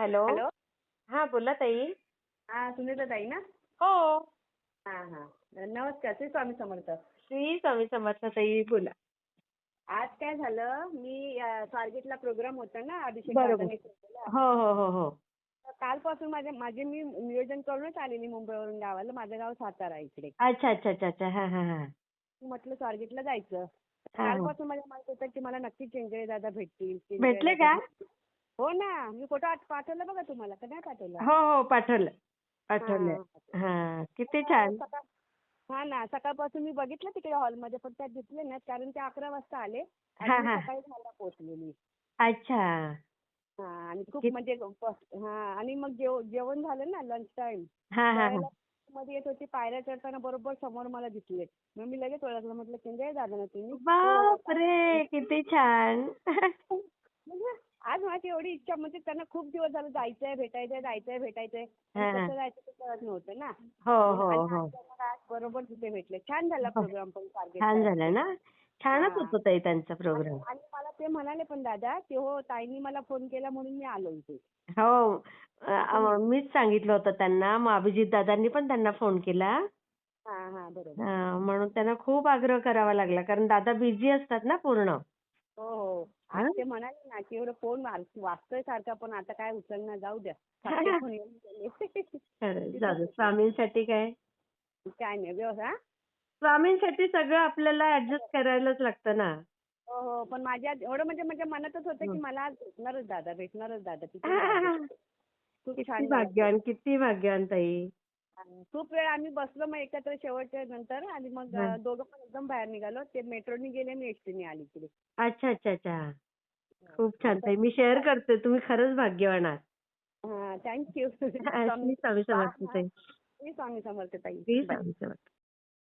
Hello. Hello. हा बोला ताई. हा सुनीता ताई ना? हो. हा हा. नमस्कार श्री स्वामी समर्थ. श्री स्वामी समर्थ ताई बोला. आज काय झालं? मी स्वारगेटला प्रोग्राम होता ना अभिषेक. हो हो हो हो. कालपासून माझे माझे मी नियोजन करूनच आलेली मुंबईवरून गावाला. माझं गाव सातारा इकडे. अच्छा अच्छा अच्छा अच्छा. हा हा हा. म्हटलं स्वारगेटला जायचं. कालपासून माझ्या माहीत होतं की मला नक्की चेंगळे दादा भेटतील भेटले का? हो ना. मी फोटो पाठवला बघा तुम्हाला का नाही पाठवला? हो हो पाठवलं. पाठवलं. हा. हा किती छान. सकाळ- हा ना सकाळपासून मी बघितलं तिकडे हॉलमध्ये पण त्यात दिसले नाही कारण ते अकरा वाजता आले हा, हा. सकाळी दहाला पोहोचलेली अच्छा. हा आणि खूप म्हणजे हा आणि मग जेव जेवण झालं ना लंच टाइम हा हा हा. मध्ये येत होती पायऱ्या चढताना बरोबर समोर मला दिसले. मग मी लगेच ओळखलं म्हटलं संजय दादा ना तुम्ही? बापरे किती छान. माझी एवढी इच्छा म्हणजे त्यांना खूप दिवस झालं जायचंय भेटायचंय जायचंय भेटायचंय. कसं जायचं ते कळत नव्हतं ना. हो हो हो. बरोबर तिथे भेटले. छान झाला प्रोग्राम पण टार्गेट छान झालं ना? छानच. होतं ताई त्यांचा प्रोग्राम आणि मला ते म्हणाले पण दादा की हो ताईंनी मला फोन केला म्हणून मी आलो इथे. हो. मीच सांगितलं होतं त्यांना. मग अभिजित दादांनी पण त्यांना फोन केला. म्हणून त्यांना खूप आग्रह करावा लागला. कारण दादा बिझी असतात ना पूर्ण. हो हो. ते म्हणाले ना की एवढं फोन वाच- वाचतोय सारखा पण आता काय उचलणार जाऊ द्या. स्वामींसाठी काय? काय नाही व्यवस्था हा? स्वामींसाठी सगळं आपल्याला ऍडजस्ट करायलाच लागतं ना. हो हो पण माझ्या एवढं म्हणजे माझ्या मनातच होतं की. मला आज भेटणारच दादा भेटणारच दादा किती छान. भाग्यवान किती भाग्यवान ताई. खूप वेळ आम्ही बसलो मग एकत्र शेवटच्या नंतर आणि मग दोघं पण एकदम बाहेर निघालो. ते मेट्रोनी गेले मी एसटीने आली इकडे अच्छा अच्छा अच्छा. खूप छान ताई. मी शेअर करते. तुम्ही खरंच भाग्यवान आहात. हा थँक्यू श्री स्वामी समर्थ ताई. स्वामी समर्थ ताई. श्री स्वामी समर्थ.